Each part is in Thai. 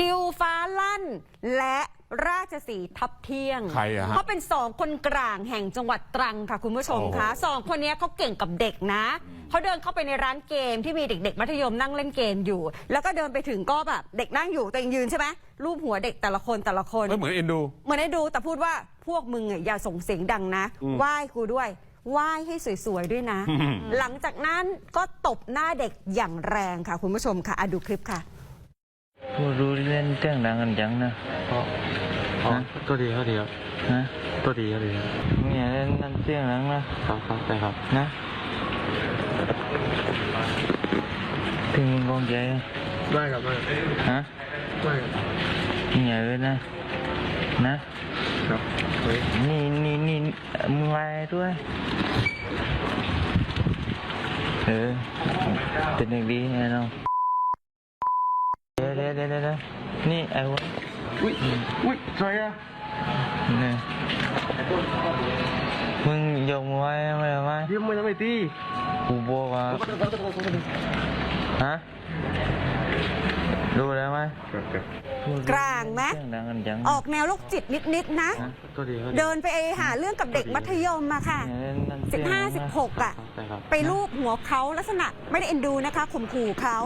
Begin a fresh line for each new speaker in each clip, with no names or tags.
ดิวฟ้าลั่น และราชสีห์ทับเที่ยง
ใครอะฮะ
เขาเป็นสองคนกลางแห่งจังหวัดตรังค่ะคุณผู้ชมคะสองคนเนี้ยเขาเก่งกับเด็กนะ เขาเดินเข้าไปในร้านเกมที่มีเด็ก ๆ มัธยมนั่งเล่นเกมอยู่ แล้วก็เดินไปถึงก็แบบเด็กนั่งอยู่ตัวเองยืนใช่ไหมรูปหัวเด็กแต่ละคนแต่ละคน
ไม่เหมือนเอ็นดู
เหมือนได้ดูแต่พูดว่าพวกมึงอะอย่าส่งเสียงดังนะไหว้กูด้วยไหว้ให้สวยๆด้วยนะ
อืม
หลังจากนั้นก็ตบหน้าเด็กอย่างแรงค่ะ คุณผู้ชมค่ะอะดูคลิปค่ะ
พูดรู้เล่นเรื่องดังกันจังนะ
เพราะเพราะ
ฮะ
ตัวดีเขาดีครับ
ฮะ
ตัวดีเขาดีครับ
มึงอย่าเล่นนั่นเสียงดังนะครับ
ครับได้ครับ
นะถึงมึงกองใจอะ
ได้ครับได้
ฮะ
ได้ครับ
มึงอย่าเลยนะนะครับ
เฮ้ย
นี่นี่นี่มึงไว้ด้วยเออเป็นเด็กดีไงน้อง เดี๋ยวเดี๋ยวเดี๋ยวเดี๋ยวนี่ไอ้วะ
อุ้ยอุ้ยใครอะ
เนี่ยมึงยกมือไว้ไหมไหม
เยี่ยมไม่ทำไมตี
กูบอกว่าฮะรู้แล้วไหม
ครับครับ
กลางไหม
เสียงดังกันจัง
ออกแนวโรคจิตนิดๆนะ
ตัวดีเขาดี
เดินไปหาเรื่องกับเด็กมัธยมมาค่ะ
อย่าเล่นนั่นเสียงดังนะ
15 16 อะ
ได้ครับ
ไปลูบหัวเขาลักษณะไม่ได้เอ็นดูนะคะข่มขู่เขา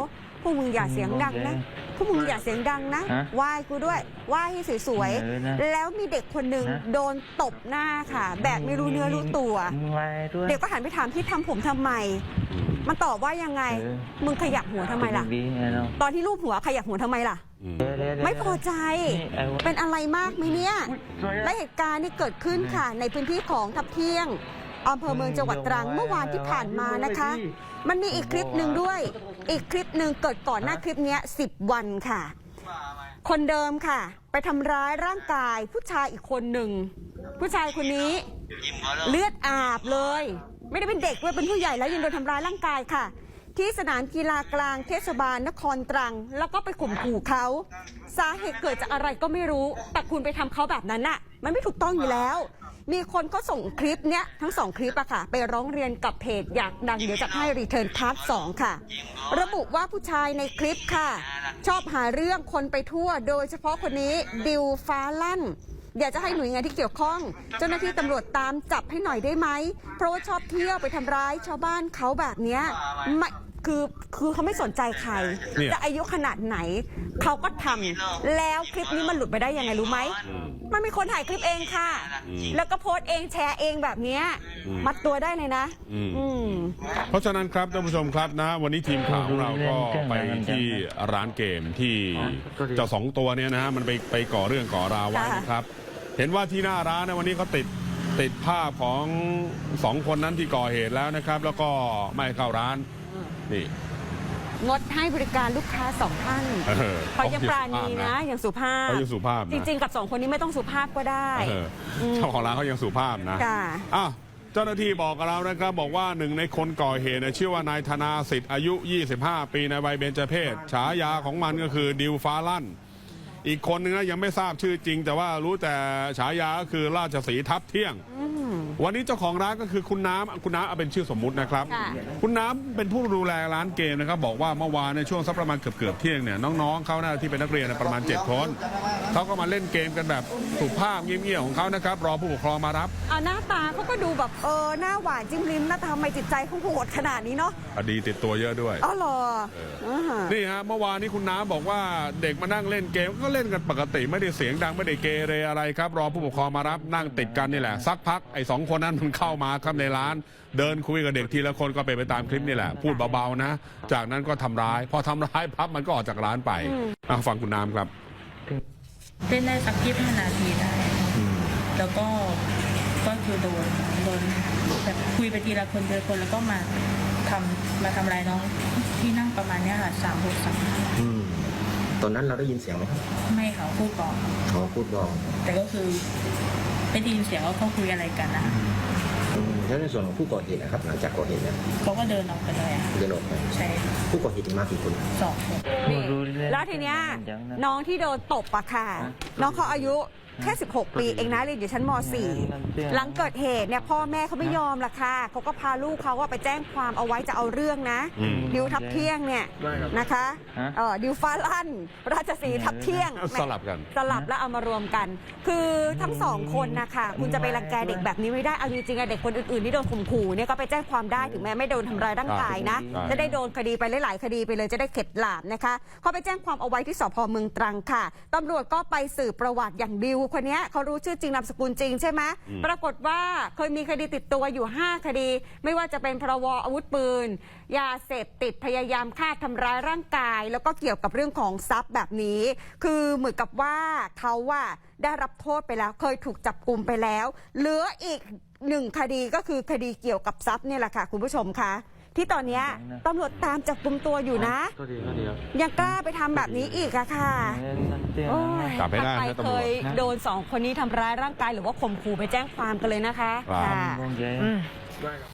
พวกมึงอย่าเสียงดังนะพวกมึงอย่าเสียงดังนะ
ฮะ
ไหว้กูด้วยไหว้ให้สวย
เออนะ
ๆแล้วมีเด็กคนหนึ่ง
นะ
โดนตบหน้าค่ะ แบบไม่รู้เนื้อรู้ตัว
มึงไว้ด้วย
เด็กก็หันไปถามพี่ทำผมทำไม มันตอบว่ายังไง
เออ
มึงขยับหัวทำไมล่ะ
เป็นเด็กดีไงน้อง
ตอนที่รูปหัวขยับหัวทำไมล่ะ
อืม
เดี๋ยวเดี๋ยวเดี๋ยว
ไม่พอใจ
นี่ไอ้วะ
เป็นอะไรมากไหมเนี่ย
อุ้ยใคร
และ
อะ
เหตุการณ์นี่เกิดขึ้นค่ะ ในพื้นที่ของทับเที่ยง อำเภอเมืองจังหวัดตรังเมื่อวานที่ผ่านมานะคะ มันมีอีกคลิปหนึ่งด้วย อีกคลิปหนึ่งเกิดก่อนหน้าคลิปเนี้ย10วันค่ะ คนเดิมค่ะ ไปทำร้ายร่างกายผู้ชายอีกคนหนึ่ง ผู้ชายคนนี้ เลือดอาบเลย ไม่ได้เป็นเด็กด้วยเป็นผู้ใหญ่แล้วยังโดนทำร้ายร่างกายค่ะ ที่สนามกีฬากลางเทศบาลนครตรัง แล้วก็ไปข่มขู่เขาสาเหตุเกิดจากอะไรก็ไม่รู้ แต่คุณไปทำเขาแบบนั้นน่ะ มันไม่ถูกต้องอยู่แล้ว มีคนก็ส่งคลิปเนี้ยทั้งสองคลิปอะค่ะ ไปร้องเรียนกับเพจอยากดังเดี๋ยวจะให้รีเทิร์นพาร์ทสองค่ะ ระบุว่าผู้ชายในคลิปค่ะ ชอบหาเรื่องคนไปทั่ว โดยเฉพาะคนนี้ดิวฟ้าลั่นอยากจะให้หน่วยงานที่เกี่ยวข้อง เจ้าหน้าที่ตำรวจตามจับให้หน่อยได้ไหม เพราะว่าชอบเที่ยวไปทำร้ายชาวบ้านเขาแบบนี้ไม่ คือคือเขาไม่สนใจใคร
เนี่ย
จะอายุขนาดไหน เขาก็ทำแล้วคลิปนี้มันหลุดไปได้ยังไงรู้ไหม มันมีคนถ่ายคลิปเองค่ะ
อืม
แล้วก็โพสต์เองแชร์เองแบบเนี้ย
อืม
มัดตัวได้เลยนะ
อืม
อืม
เพราะฉะนั้นครับท่านผู้ชมครับนะ วันนี้ทีมข่าวของเราก็ไปที่ร้านเกมที่เจ้าสองตัวเนี้ยนะฮะมันไปไปก่อเรื่องก่อราวไว้
ค่ะ
นะครับ เห็นว่าที่หน้าร้านนะวันนี้เขาติดติดภาพของสองคนนั้นที่ก่อเหตุแล้วนะครับ แล้วก็ไม่ให้เข้าร้าน นี่
งดให้บริการลูกค้าสองท่าน
เออ
เขายังปราณีนะยังสุภาพ
เขายังสุภาพ
จ
นะ
ริง ๆ กับสองคนนี้ไม่ต้องสุภาพก็ได้
เออเจ้าของร้านเขายังสุภาพนะ
ค่ะ
อะเจ้าหน้าที่บอกกับเรานะครับ บอกว่าหนึ่งในคนก่อเหตุเนี่ยชื่อว่านายธนาสิทธิ์อายุ 25 ปีในวัยเบญจเพศฉายาของมันก็คือดิวฟ้าลั่น อีกคนนึงนะยังไม่ทราบชื่อจริง แต่ว่ารู้แต่ฉายาก็คือราชสีห์ทับเที่ยง วันนี้เจ้าของร้านก็คือคุณน้ำคุณน้ำเอาเป็นชื่อสมมุตินะครับ
ค่ะ
คุณน้ำเป็นผู้ดูแลร้านเกมนะครับ บอกว่าเมื่อวานในช่วงสักประมาณเกือบเกือบๆเที่ยงเนี่ยน้องๆเขานะที่เป็นนักเรียนนะประมาณ 7 คนเขาก็มาเล่นเกมกันแบบสุภาพเงียบๆของเขานะครับ รอผู้ปกครองมารับ
เอาหน้าตาเขาก็ดูแบบเออหน้าหวานจิ้มลิ้มนะแต่ทำไมจิตใจเขาโหดขนาดนี้เนาะ
คดีติดตัวเยอะด้วย
อ๋อเหรออ่าฮะ
นี่ฮะเมื่อวานนี้คุณน้ำบอกว่าเด็กมานั่งเล่นเกมก็เล่นกันปกติไม่ได้เสียงดังไม่ได้เกเรอะไรครับ รอผู้ปกครองมารับนั่งติดกันนี่แหละสักพักไอ้สองคนนั้นมันเข้ามาครับในร้าน เดินคุยกับเด็กทีละคนก็เป็นไปตามคลิปนี่แหละ พูดเบาๆนะ จากนั้นก็ทำร้าย พอทำร้ายพับมันก็ออกจากร้านไปอะฟังคุณน้ำครับ
เต้นได้สักยี่สิบห้านาทีได้ แล้วก็ก็คือโดนโดนแบบคุยไปทีละคนทีละคนแล้วก็มาทำมาทำลายน้องที่นั่งประมาณเนี้ยค่ะสามหกสาม
อืมตอนนั้นเราได้ยินเสียงไหมครับ
ไม่เขาพูดก่อน
เขาพูดบอก
แต่ก็คือ ไม่ได้ยินเสียงว่าเขาคุยอะไรกันนะ
อืมแล้วในส่วนของผู้ก่อเหตุนะครับ หลังจากก่อเหตุเนี่ย
เขาก็เดินออกไปเลยอะ
เดินออกไป
ใช่ค่ะ
ผู้ก่อเหตุมากี่คน
สองคน
พูดรู้เรื่อง
แล้วทีเนี้ย
ดังนะ
น้องที่โดนตบอะค่ะ น้องเขาอายุ แค่ 16 ปีเองนะเรียนอยู่ชั้นม .4 หลังเกิดเหตุเนี่ยพ่อแม่เขาไม่ยอมละค่ะเขาก็พาลูกเขาว่าไปแจ้งความเอาไว้จะเอาเรื่องนะ
อืม
ดิวทับเที่ยงเนี่ย
ไม่ครับ
นะคะ
ฮะ
เอ่อดิวฟ้าลั่น ราชสีห์ทับเที่ยง
สลับกัน
สลับแล้วเอามารวมกัน คือทั้งสองคนนะคะคุณจะไปรังแกเด็กแบบนี้ไม่ได้เอาจริงๆอะเด็กคนอื่นๆที่โดนข่มขู่เนี่ยก็ไปแจ้งความได้ถึงแม้ไม่โดนทำร้ายร่างกายนะ
ใช่
จะได้โดนคดีไปหลายๆคดีไปเลยจะได้เข็ดหลาบนะคะเขาไปแจ้งความเอาไว้ที่สพเมืองตรังค่ะตำรวจก็ไปสืบประวัติอย่างดิวคนเนี้ยเขารู้ชื่อจริงนามสกุลจริงใช่ไหมปรากฏว่าเคยมีคดีติดตัวอยู่ 5 คดี ไม่ว่าจะเป็นพรวอาวุธปืน ยาเสพติดพยายามฆ่าทำร้ายร่างกาย แล้วก็เกี่ยวกับเรื่องของทรัพย์แบบนี้ คือเหมือนกับว่าเขาว่าได้รับโทษไปแล้ว เคยถูกจับกลุ่มไปแล้ว เหลืออีกหนึ่งคดีก็คือคดีเกี่ยวกับทรัพย์เนี่ยแหละค่ะ คุณผู้ชมคะ ที่ตอนเนี้ยตำรวจตามจับกลุ่มตัวอยู่นะ
โทษทีโทษทีครับ
ยังกล้าไปทำแบบนี้อีกอะค่ะโอ้ย
จับให้ได้
ถ้า
นะ
ใคร
ตำรวจ
เคยโดนสองคนนี้ทำร้ายร่างกายหรือว่าข่มขู่ไปแจ้งความกันเลยนะคะ
ครับ
ค่ะ
Bông ghế.
ไม่ครับ